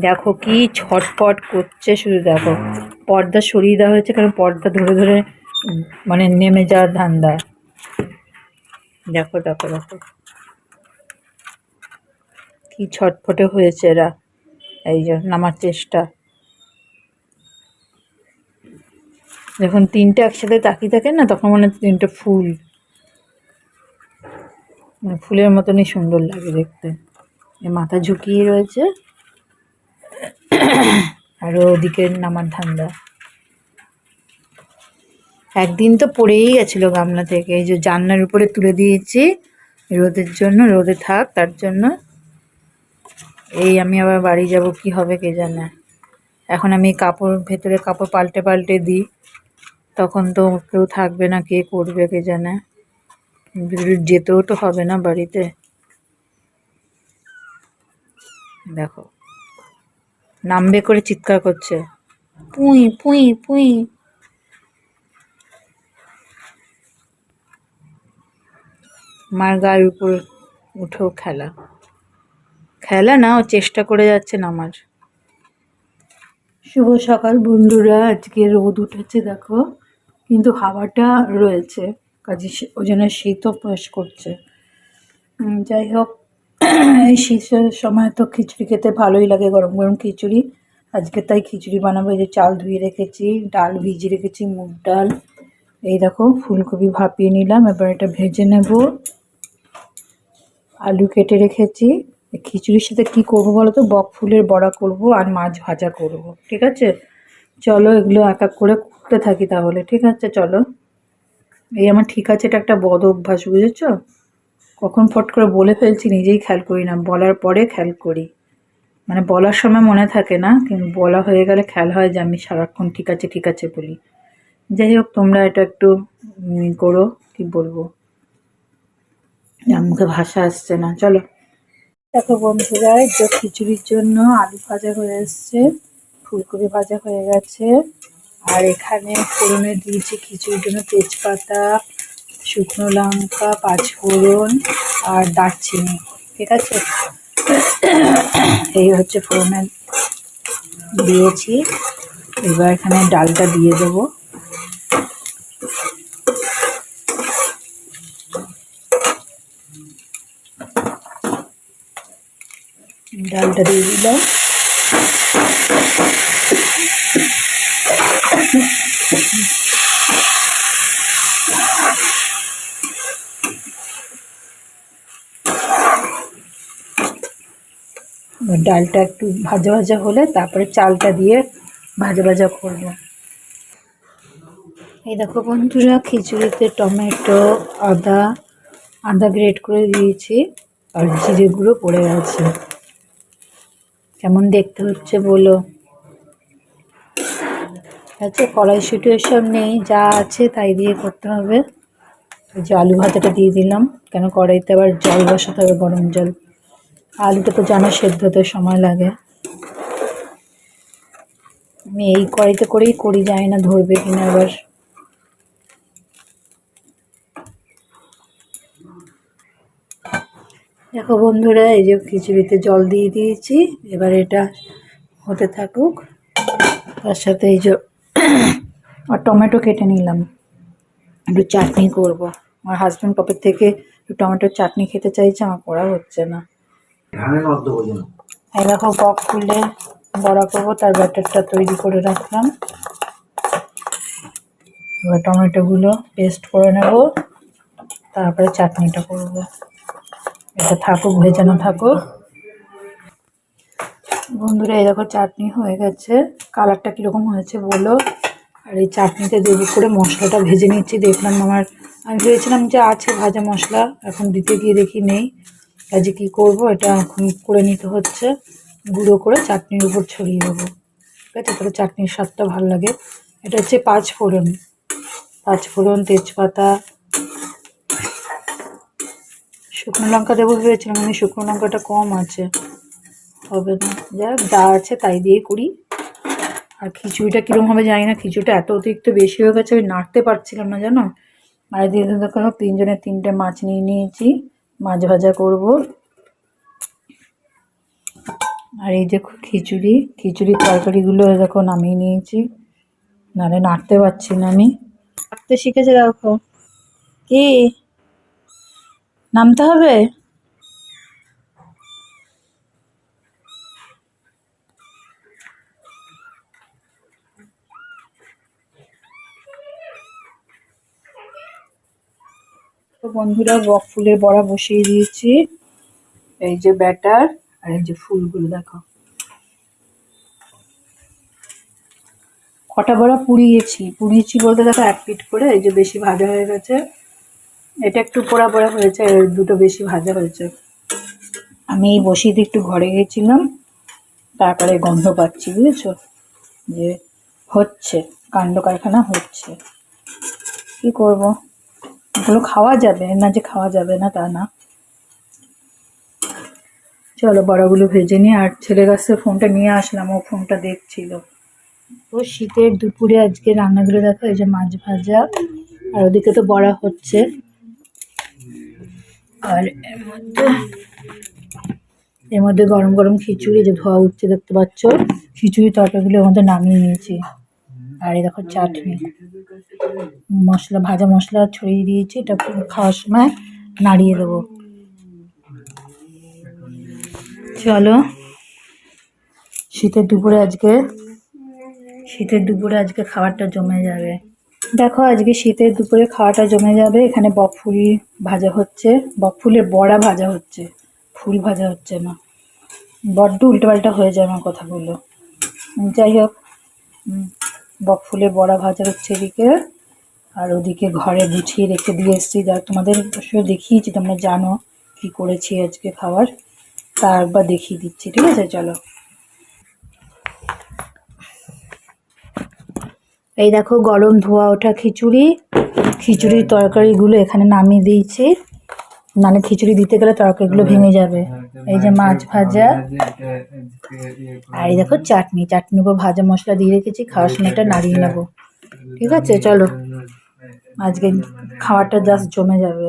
দেখো কি ছটপট করছে শুধু দেখো। পর্দা সরিয়ে দেওয়া হয়েছে কারণ পর্দা ধরে ধরে মানে নেমে যাওয়ার ধান্দা। দেখো দেখো দেখো। কি ছটফটে হয়েছে এরা। এই যে নামার চেষ্টা। যখন তিনটে একসাথে তাকিয়ে থাকে না, তখন মনে হচ্ছে তিনটে ফুল। মানে ফুলের মতনই সুন্দর লাগে দেখতে। মাথা ঝুঁকিয়ে রয়েছে। আর ওদিকে নামার ধান্দা একদিন তো পড়েই গেছিল গামলা থেকে। এই যে জানলার উপরে তুলে দিয়েছি, রোদের জন্য, রোদে থাক, তার জন্য। এই আমি আবার বাড়ি যাব, কি হবে কে জানে। এখন আমি কাপড়, ভেতরে কাপড় পাল্টে পাল্টে দিই। তখন তো কেউ থাকবে না, কে করবে কে জানে। যেতেও তো হবে না বাড়িতে। দেখো। নামবে করে চিৎকার করছে। পুঁই পুঁই পুঁই। মার গায়ের উপর উঠেও খেলা। খেলা না, ও চেষ্টা করে যাচ্ছে নামার। শুভ সকাল বন্ধুরা, আজকে রোদ উঠেছে দেখো, কিন্তু হাওয়াটা রয়েছে, কাজে ওই জন্য শীতও প্রবেশ করছে। যাই হোক শীতের সময় তো খিচুড়ি খেতে ভালোই লাগে, গরম গরম খিচুড়ি। আজকে তাই খিচুড়ি বানাবো, এই যে চাল ধুয়ে রেখেছি, ডাল ভিজিয়ে রেখেছি, মুগ ডাল। এই দেখো, ফুলকপি ভাপিয়ে নিলাম, এবার এটা ভেজে নেব। আলু কেটে রেখেছি। খিচুড়ির সাথে কি করব বলো তো? বক ফুলের বড়া করব আর মাছ ভাজা করব, ঠিক আছে? চলো এগুলো এক এক করে করতে থাকি তাহলে, ঠিক আছে? চলো। এই আমার ঠিক আছে, এটা একটা বদ অভ্যাস, বুঝেছ? কখন ফট করে বলে ফেলছি নিজেই খেয়াল করি না, বলার পরে খেয়াল করি। মানে বলার সময় মনে থাকে না, কিন্তু বলা হয়ে গেলে খেয়াল হয় যে আমি সারাক্ষণ ঠিক আছে ঠিক আছে বলি। যাই হোক, তোমরা এটা একটু করো, কি বলব? মুখে ভাষা আসছে না, চলো। দেখো বন্ধুরা যে খিচুড়ির জন্য আলু ভাজা হয়ে এসছে, ফুলকপি ভাজা হয়ে গেছে। আর এখানে ফোড়নে দিয়েছি খিচুড়ির জন্য তেজপাতা শুকনো লঙ্কা, পাঁচফোড়ন আর দারচিনি, ঠিক আছে? এই হচ্ছে ফোড়নে দিয়েছি। এবার এখানে ডালটা দিয়ে দেবো। ডালটা দিয়ে দিলাম। ডালটা একটু ভাজা ভাজা হলে তারপরে চালটা দিয়ে ভাজা ভাজা করব। এই দেখো বন্ধুরা, খিচুড়িতে টমেটো, আদা আদা গ্রেট করে দিয়েছি আর জিরে গুঁড়ো পড়ে গেছে কেমন দেখতে হচ্ছে বলো? আচ্ছা কড়াইশুটি এসব নেই, যা আছে তাই দিয়ে করতে হবে। যে আলু ভাজাটা দিয়ে দিলাম, কেন কড়াইতে আবার জল বসাতে হবে, গরম জল। আলুটা তো জানো সেদ্ধ হতে সময় লাগে। আমি এই কড়াইতে করেই করি, জানি না ধরবে কিনা এবার। দেখো বন্ধুরা, এই যে খিচুড়িতে জল দিয়ে দিয়েছি, এবার এটা হতে থাকুক। তার সাথে এই যে আর টমেটো কেটে নিলাম। একটু চাটনি করব। আমার হাজব্যান্ড কপের থেকে একটু টমেটোর চাটনি খেতে চাইছে, আমার করা হচ্ছে না। এই দেখো বক ফুলে বড়া করব, তার ব্যাটারটা তৈরি করে রাখলাম। এবার টমেটোগুলো পেস্ট করে নেব, তারপরে চাটনিটা করব। এটা থাকুক ভেজানো থাকুক। বন্ধুরা, এই দেখো চাটনি হয়ে গেছে। কালারটা কীরকম হয়েছে বলো। আর এই চাটনিতে দেবো করে মশলাটা ভেজে নিচ্ছি, দেখলাম আমার, আমি ভেবেছিলাম যে আছে ভাজা মশলা, এখন দিতে গিয়ে দেখি নেই। কাজে কী করব, এটা এখন করে নিতে হচ্ছে। গুঁড়ো করে চাটনির উপর ছড়িয়ে দেবো। ঠিক আছে? তাহলে চাটনির স্বাদটা ভালো লাগে। এটা হচ্ছে পাঁচ ফোড়ন। পাঁচ ফোড়ন, তেজপাতা, শুকনো লঙ্কা দেবো ভেবেছিলাম আমি শুকনো লঙ্কাটা কম আছে। হবে না। যাক যা আছে তাই দিয়ে করি। আর খিচুড়িটা কীরকম হবে জানি না। খিচুড়িটা এত অতিরিক্ত বেশি হয়ে গেছে, আমি নাড়তে পারছিলাম না, জানো? আর দিয়ে তিনজনের তিনটে মাছ নিয়ে নিয়েছি। মাছ ভাজা করব। আর এই যে খিচুড়ি, খিচুড়ির তরকারিগুলো দেখো নামিয়ে নিয়েছি। নাহলে নাড়তে পারছি না আমি। নাড়তে শিখেছে দেখো। কি? নামতে হবে? তো বন্ধুরা বক ফুলের বড়া বসিয়ে দিয়েছি। এই যে ব্যাটার আর এই যে ফুলগুলো, দেখো। কটা বড়া পুড়িয়েছি। পুড়িয়েছি বলতে দেখো, এক পিট করে, এই যে বেশি ভাজা হয়ে গেছে। এটা একটু পোড়া পোড়া হয়েছে দুটো বেশি ভাজা হয়েছে। আমি এই বসিয়ে দিয়ে একটু ঘরে গেছিলাম। তারপরে গন্ধ পাচ্ছি, বুঝেছ? যে হচ্ছে, কাণ্ড কারখানা হচ্ছে। কি করব? এগুলো খাওয়া যাবে, না যে খাওয়া যাবে না তা না। চলো বড়াগুলো ভেজে নিয়ে, আর ছেলের কাছে ফোনটা নিয়ে আসলাম, ও ফোনটা দেখছিল। ও শীতের দুপুরে আজকে রান্নাগুলো দেখো, এই যে মাছ ভাজা, আর ওদিকে তো বড়া হচ্ছে। আর এর মধ্যে এর মধ্যে গরম গরম খিচুড়ি যে ধোয়া উঠছে, দেখতে পাচ্ছ? খিচুড়ি তরকারিগুলো এর মধ্যে নামিয়ে নিয়েছি। আর এই দেখো চাটনি। মশলা, ভাজা মশলা ছড়িয়ে দিয়েছি, এটা খাওয়ার সময় নাড়িয়ে দেবো। চলো। শীতের দুপুরে আজকে, শীতের দুপুরে আজকে খাবারটা জমে যাবে। দেখো আজকে শীতের দুপুরে খাওয়াটা জমে যাবে, এখানে বকফুল ভাজা হচ্ছে। বকফুলের বড়া ভাজা হচ্ছে, ফুল ভাজা হচ্ছে না। বড্ড উল্টোপাল্টা হয়ে যায় আমার কথাগুলো। যাই হোক। বকফুলের বড়া ভাজা হচ্ছে এদিকে। আর ওদিকে ঘরে গুছিয়ে রেখে দিয়ে এসেছি। যা তোমাদের অবশ্য দেখিয়েছি, তোমরা জানো কি করেছি আজকে খাবার। তা একবার দেখিয়ে দিচ্ছি, ঠিক আছে? চলো। এই দেখো, গরম ধোয়া ওঠা খিচুড়ি। খিচুড়ির তরকারিগুলো এখানে নামিয়ে দিয়েছি। নাহলে খিচুড়ি দিতে গেলে তরকারিগুলো ভেঙে যাবে। এই যে মাছ ভাজা। আর এই দেখো চাটনি চাটনি উপর ভাজা মশলা দিয়ে রেখেছি খাওয়ার সময় একটা নাড়িয়ে নেব। ঠিক আছে চলো। আজকে খাওয়াটা জাস্ট জমে যাবে।